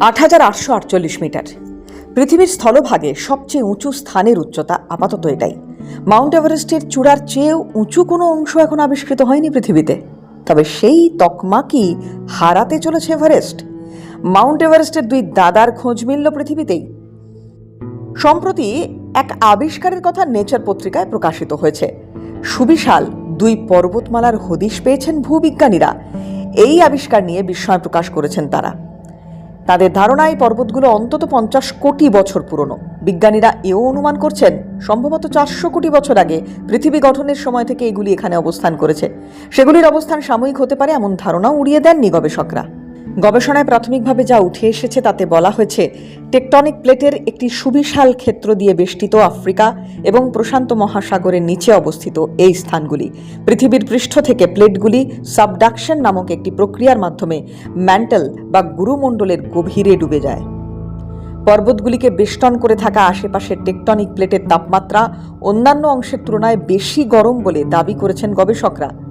আট হাজার আটশো আটচল্লিশ মিটার। পৃথিবীর স্থলভাগে সবচেয়ে উঁচু স্থানের উচ্চতা আপাতত এটাই। মাউন্ট এভারেস্টের চূড়ার চেয়েও উঁচু কোনো অংশ এখন আবিষ্কৃত হয়নি পৃথিবীতে। তবে সেই তকমা কি হারাতে চলেছে এভারেস্ট? মাউন্ট এভারেস্টের দুই দাদার খোঁজ মিলল পৃথিবীতেই। সম্প্রতি এক আবিষ্কারের কথা নেচার পত্রিকায় প্রকাশিত হয়েছে। সুবিশাল দুই পর্বতমালার হদিশ পেয়েছেন ভূবিজ্ঞানীরা। এই আবিষ্কার নিয়ে বিস্ময় প্রকাশ করেছেন তারা। তাদের ধারণা এই পর্বতগুলো অন্তত পঞ্চাশ কোটি বছর পুরনো। বিজ্ঞানীরা এও অনুমান করছেন, সম্ভবত চারশো কোটি বছর আগে পৃথিবী গঠনের সময় থেকে এগুলি এখানে অবস্থান করেছে। সেগুলির অবস্থান সাময়িক হতে পারে এমন ধারণাও উড়িয়ে দেননি গবেষকরা। গবেষণায় প্রাথমিকভাবে যা উঠে এসেছে তাতে বলা হয়েছে, টেকটনিক প্লেটের একটি সুবিশাল ক্ষেত্র দিয়ে বেষ্টিত আফ্রিকা এবং প্রশান্ত মহাসাগরের নিচে অবস্থিত এই স্থানগুলি। পৃথিবীর পৃষ্ঠ থেকে প্লেটগুলি সাবডাকশন নামক একটি প্রক্রিয়ার মাধ্যমে ম্যান্টেল বা গুরুমণ্ডলের গভীরে ডুবে যায়। পর্বতগুলিকে বেষ্টন করে থাকা আশেপাশের টেকটনিক প্লেটের তাপমাত্রা অন্যান্য অংশের তুলনায় বেশি গরম বলে দাবি করেছেন গবেষকরা।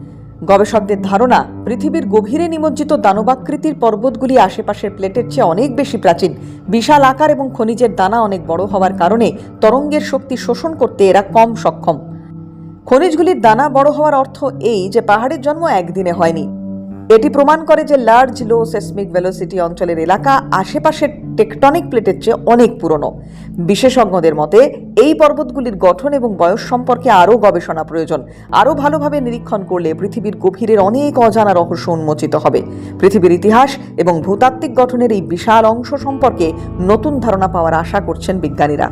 গবেষকদের ধারণা, পৃথিবীর গভীরে নিমজ্জিত দানবাকৃতির পর্বতগুলি আশেপাশের প্লেটের চেয়ে অনেক বেশি প্রাচীন। বিশাল আকার এবং খনিজের দানা অনেক বড় হওয়ার কারণে তরঙ্গের শক্তি শোষণ করতে এরা কম সক্ষম। খনিজগুলির দানা বড় হওয়ার অর্থ এই যে পাহাড়ের জন্ম একদিনে হয়নি। এটি প্রমাণ করে যে লার্জ লো সেসমিক ভেলোসিটি অঞ্চলের এলাকা আশেপাশের টেকটনিক প্লেটের চেয়ে অনেক পুরনো। বিশেষজ্ঞদের মতে, এই পর্বতগুলির গঠন এবং বয়স সম্পর্কে আরও গবেষণা প্রয়োজন। আরও ভালোভাবে নিরীক্ষণ করলে পৃথিবীর গভীরের অনেক অজানা রহস্য উন্মোচিত হবে। পৃথিবীর ইতিহাস এবং ভূতাত্ত্বিক গঠনের এই বিশাল অংশ সম্পর্কে নতুন ধারণা পাওয়ার আশা করছেন বিজ্ঞানীরা।